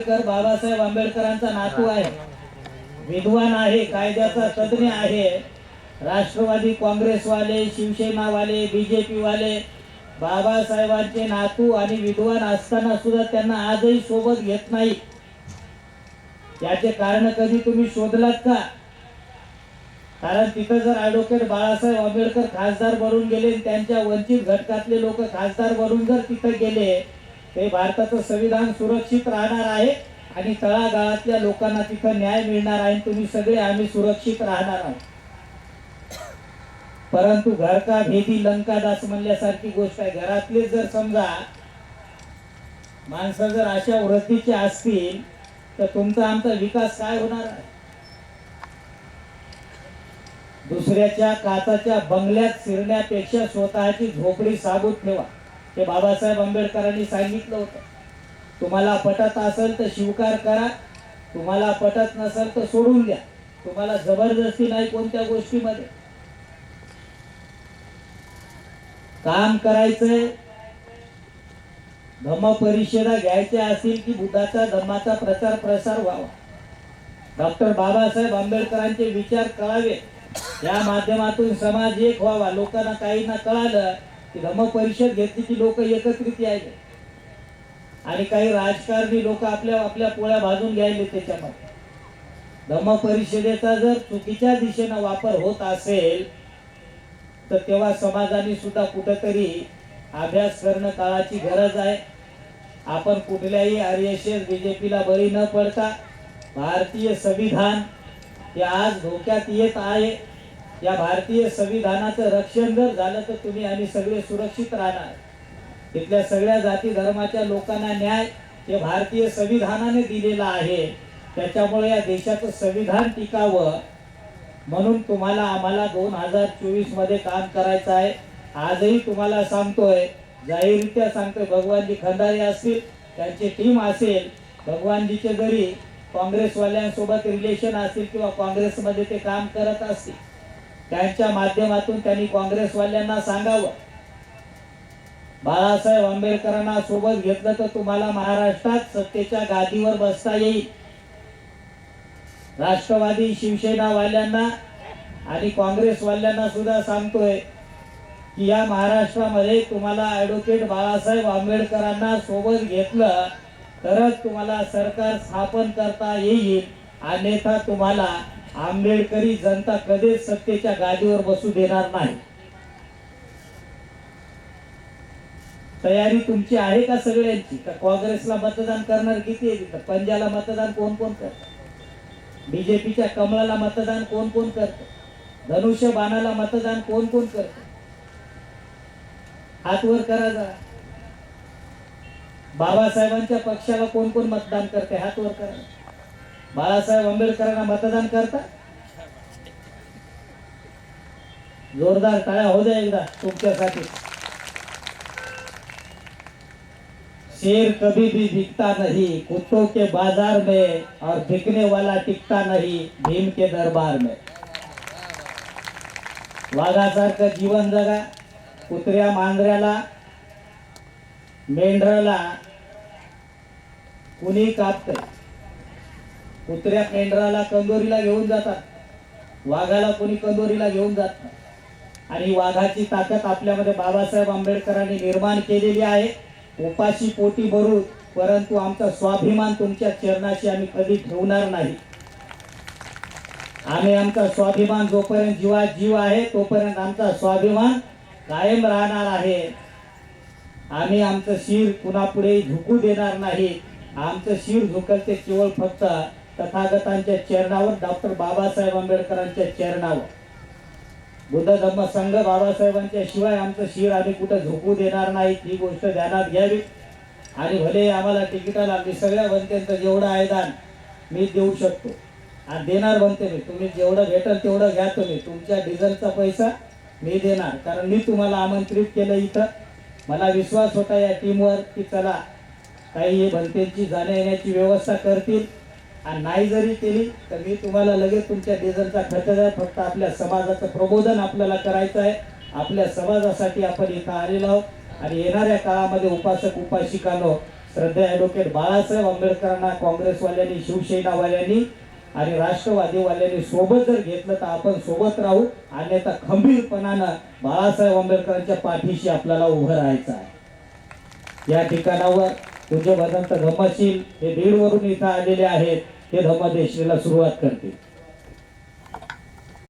आंबेडकर बाबासाहेब आंबेडकरांचा नातू आहे. विद्वान आहे कायद्याचा तज्ज्ञ आहे. राष्ट्रवादी काँग्रेसवाले शिवसेनावाले बीजेपी वाले बाबासाहेबांचे नातू आणि विद्वान असताना सुद्धा त्यांना आजही सोबत घेत नाही. याचे कारण कधी तुम्ही शोधलात का? कारण तिथं जर ॲडव्होकेट बाळासाहेब आंबेडकर खासदार बनून गेले त्यांच्या वंचित घटकातले लोक खासदार बनून जर तिथं गेले ते भारताचं संविधान सुरक्षित राहणार आहे आणि तळागाळातल्या लोकांना तिथं न्याय मिळणार आहे आणि तुम्ही सगळे आम्ही सुरक्षित राहणार आहोत. परंतु घर का भेदी लंका दास म्हणल्यासारखी गोष्ट आहे. घरातले जर समजा माणसं जर अशा वृत्तीचे असतील तर तुमचा आमचा विकास काय होणार आहे? दुसऱ्याच्या काचाच्या बंगल्यात शिरण्यापेक्षा स्वतःची झोपडी साबूत ठेवा. हे बाबासाहेब आंबेडकरांनी सांगितलं होतं. तुम्हाला पटत असेल तर स्वीकार करा. तुम्हाला पटत नसेल तर सोडून द्या. तुम्हाला जबरदस्ती नाही कोणत्या गोष्टीमध्ये. काम करायचंय. धम्म परिषदा घ्यायच्या असतील की बुद्धाचा धम्माचा प्रचार प्रसार व्हावा. डॉक्टर बाबासाहेब आंबेडकरांचे विचार कळावे. या माध्यमातून समाज एक व्हावा. लोकांना काही ना कळालं धम्म परिषद घेतली की लोक एकत्रित यायचे आणि काही राजकारणी लोक आपल्या आपल्या पोळ्या भाजून घ्यायले त्याच्यामध्ये. धम्म परिषदेचा जर चुकीच्या दिशेनं वापर होत असेल तर तेव्हा समाजाने सुद्धा कुठंतरी अभ्यास करणं काळाची गरज आहे. आपण कुठल्याही आर एस एस बीजेपीला बळी न पडता भारतीय संविधान हे आज धोक्यात येत आहे. या भारतीय संविधानाचं रक्षण जर झालं तर तुम्ही आम्ही सगळे सुरक्षित राहणार. तिथल्या सगळ्या जाती धर्माच्या लोकांना न्याय हे भारतीय संविधानाने दिलेला आहे. त्याच्यामुळे या देशाचं संविधान टिकावं. म्हणून तुम्हाला आम्हाला दोन हजार चोवीसमध्ये काम करायचं आहे. आजही तुम्हाला सांगतोय जाहीररित्या सांगतोय भगवानजी खंदारे असतील त्यांची टीम असेल भगवानजीचे जरी काँग्रेसवाल्यांसोबत रिलेशन असतील किंवा काँग्रेसमध्ये ते काम करत असतील. त्यांच्या माध्यमातून त्यांनी काँग्रेसवाल्यांना सांगावं. बाळासाहेब आंबेडकरांना सोबत घेतलं तर तुम्हाला महाराष्ट्रात सत्तेच्या गादीवर बसता येईल. राष्ट्रवादी शिवसेनावाल्यांना आणि काँग्रेसवाल्यांना सुद्धा सांगतोय की या महाराष्ट्रामध्ये तुम्हाला ॲडव्होकेट बाळासाहेब आंबेडकरांना सोबत घेतलं तरच तुम्हाला सरकार स्थापन करता येईल. अन्यथा तुम्हाला आंबेडकरी जनता कधीच सत्तेच्या गादीवर बसू देणार नाही. तयारी तुमची आहे का सगळ्यांची? का काँग्रेसला मतदान करणार किती आहे पंजाला मतदान कोण कोण करत? बीजेपीच्या कमळाला मतदान कोण कोण करतं? धनुष्य बाणाला मतदान कोण कोण करतं? हातवर करा जरा. बाबासाहेबांच्या पक्षाला कोण कोण मतदान करते हात वर करा. बाळासाहेब आंबेडकरांना मतदान करता? जोरदार टाळ्या होऊ द्या एकदा तुमच्यासाठी. शेर कभी भी बिकता नहीं कुत्तों के बाजार में और बिकने वाला टिकता नहीं भीम के दरबार में. वाघासारखं जीवन जगा कुत्र्या मांजऱ्याला मेंढराला कुणी कापतंय? कुत्र्या मेंढराला कंदोरीला घेऊन जातात. वाघाला कोणी कंदोरीला घेऊन जात नाही. आणि वाघाची ताकद आपल्यामध्ये बाबासाहेब आंबेडकरांनी निर्माण केलेली आहे. उपाशी पोटी भरू परंतु आमचा स्वाभिमान तुमच्या चरणाशी आम्ही कधी ठेवणार नाही. आम्ही आमचा स्वाभिमान जोपर्यंत जीवात जीव आहे तोपर्यंत आमचा स्वाभिमान कायम राहणार आहे. आम्ही आमचं शिर कुणापुढेही झुकू देणार नाही. आमचं शिर झुकल ते केवळ फक्त तथागतांच्या चरणावर डॉक्टर बाबासाहेब आंबेडकरांच्या चरणावर. बुद्ध धम्म संघ बाबासाहेबांच्या शिवाय आमचं शिर आम्ही कुठं झोपू देणार नाही ही गोष्ट ध्यानात घ्यावी. आणि भले आम्हाला तिकिटाला मी सगळ्या बनतेंचं जेवढं आहे दान मी देऊ शकतो. आणि देणार बनते मी. तुम्ही जेवढं भेटेल तेवढं घ्या तुम्ही. तुमच्या डिझेलचा पैसा मी देणार. कारण मी तुम्हाला आमंत्रित केलं इथं. मला विश्वास होता या टीमवर की चला काही हे जाण्या येण्याची व्यवस्था करतील. आणि नाही जरी केली तर मी तुम्हाला लगेच तुमच्या डिझेलचा खर्च द्या फक्त आपल्या समाजाचं प्रबोधन आपल्याला करायचं आहे. आपल्या समाजासाठी आपण इथं आलेलो आहोत. आणि येणाऱ्या काळामध्ये उपासक उपासिकांनो श्रद्धे ॲडव्होकेट बाळासाहेब आंबेडकरांना काँग्रेसवाल्यांनी शिवसेनावाल्यांनी आणि राष्ट्रवादीवाल्यांनी सोबत जर घेतलं तर आपण सोबत राहू. अन्यथा खंबीरपणानं बाळासाहेब आंबेडकरांच्या पाठीशी आपल्याला उभं राहायचं आहे. या ठिकाणावर पूज्य भदंत धम्मशील हे बीडवरून इथं आलेले आहेत ते धम्मदेशीला सुरुवात करतील.